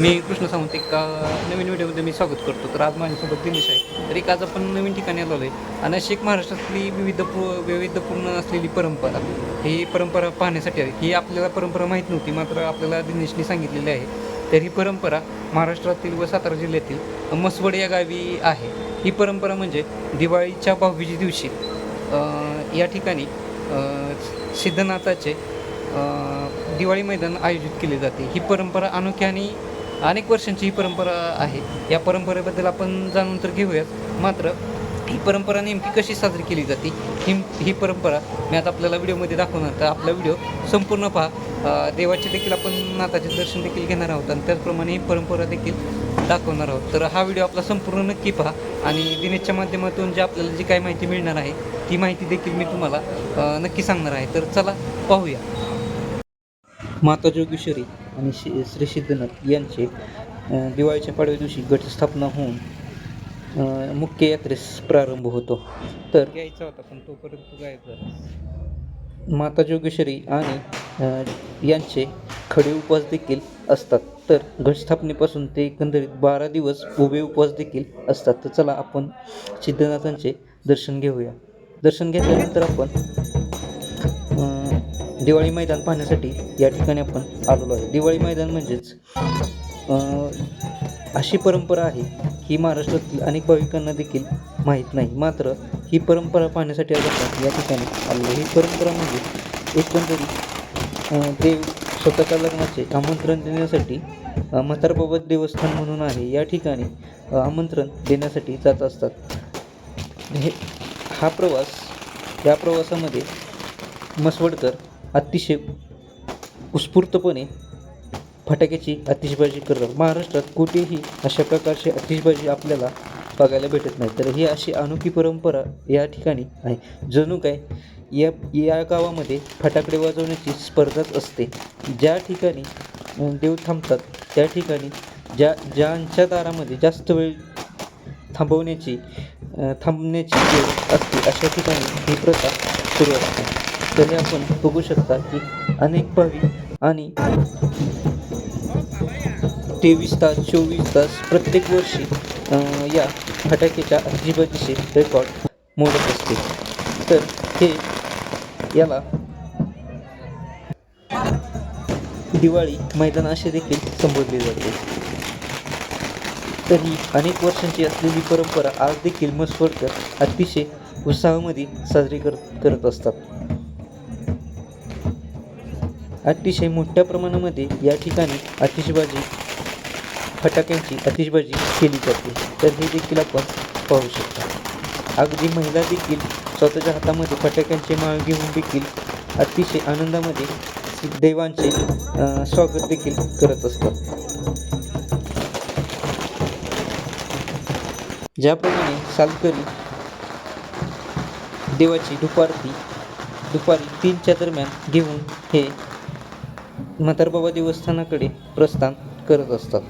मी कृष्ण सावंत एका नवीन व्हिडिओमध्ये मी स्वागत करतो. तर आज माझ्यासोबत दिनेश आहे. तर एक आज आपण नवीन ठिकाणी आलो आहे. आणि अशी एक महाराष्ट्रातली विविध वैविध्यपूर्ण असलेली परंपरा ही परंपरा पाहण्यासाठी आहे. ही आपल्याला परंपरा माहीत नव्हती मात्र आपल्याला दिनेशने सांगितलेली आहे. तर ही परंपरा महाराष्ट्रातील व सातारा जिल्ह्यातील मसवड या गावी आहे. ही परंपरा म्हणजे दिवाळीच्या भाऊबीजी दिवशी या ठिकाणी सिद्धनाथाचे दिवाळी मैदान आयोजित केले जाते. ही परंपरा अनोख्या आणि अनेक वर्षांची ही परंपरा आहे. या परंपरेबद्दल आपण जाणून तर घेऊयात. मात्र ही परंपरा नेमकी कशी साजरी केली जाते? ही ही परंपरा मी आता आपल्याला व्हिडिओमध्ये दाखवणार तर आपला व्हिडिओ संपूर्ण पहा. देवाचे देखील आपण नाथाचे दर्शन देखील घेणार आहोत आणि त्याचप्रमाणे ही परंपरा देखील दाखवणार आहोत. तर हा व्हिडिओ आपला संपूर्ण नक्की पहा आणि दिनेशच्या माध्यमातून जे आपल्याला जी काही माहिती मिळणार आहे ती माहिती देखील मी तुम्हाला नक्की सांगणार आहे. तर चला पाहूया. माता जोगेश्वरी आणि श्री श्री सिद्धनाथ यांचे दिवाळीच्या पाडव्या दिवशी घटस्थापना होऊन मुख्य यात्रेस प्रारंभ होतो. तर घ्यायचा होता पण तोपर्यंत जायचं माता जोगेश्वरी आणि यांचे खडे उपवास देखील असतात. तर घटस्थापनेपासून ते एकंदरीत बारा दिवस उभे उपवास देखील असतात. तर चला आपण सिद्धनाथांचे दर्शन घेऊया. दर्शन घेतल्यानंतर आपण दिवाळी मैदान पाहण्यासाठी या ठिकाणी आपण आलेलो आहे. दिवाळी मैदान म्हणजेच अशी परंपरा आहे ही महाराष्ट्रातील अनेक भाविकांना देखील माहीत नाही. मात्र ही परंपरा पाहण्यासाठी आज आपण या ठिकाणी आलेलो ही परंपरा म्हणजे एकंदरीत देव स्वतःच्या लग्नाचे आमंत्रण देण्यासाठी अ, म्हातारबाबत देवस्थान म्हणून आहे. या ठिकाणी आमंत्रण देण्यासाठी जात असतात. हे हा प्रवास या प्रवासामध्ये मसवडकर अतिशय उत्स्फूर्तपणे फटाक्याची आतिषबाजी करतात. महाराष्ट्रात कुठेही अशा प्रकारची आतिषबाजी आपल्याला बघायला भेटत नाही. तर ही अशी अनोखी परंपरा या ठिकाणी आहे. जणू काय या या गावामध्ये फटाकडे वाजवण्याची स्पर्धाच असते. ज्या ठिकाणी देव थांबतात त्या ठिकाणी ज्या ज्यांच्या दारामध्ये जास्त वेळ थांबवण्याची थांबण्याची वेळ असते अशा ठिकाणी ही प्रथा सुरू असते. तरी आपण बघू शकता की अनेक भाविक आणि तेवीस तास चोवीस तास प्रत्येक वर्षी या फटाक्याच्या आजीबाजीचे रेकॉर्ड मोडत असते. तर हे याला दिवाळी मैदान असे देखील संबोधले जाते. तर ही अनेक वर्षांची असलेली परंपरा आज देखील मसवडकर अतिशय उत्साहामध्ये साजरी कर करत असतात. अतिशय मोठ्या प्रमाणामध्ये या ठिकाणी आतिषबाजी फटाक्यांची आतिषबाजी केली जाते. तर हे देखील आपण पाहू शकतो. अगदी महिला देखील स्वतःच्या हातामध्ये फटाक्यांचे माळ घेऊन देखील अतिशय आनंदामध्ये देवांचे स्वागत देखील करत असतात. ज्याप्रमाणे सालकरी देवाची दुपारती दुपारी तीनच्या दरम्यान घेऊन हे म्हातारबाबा देवस्थानाकडे प्रस्थान करत असतात.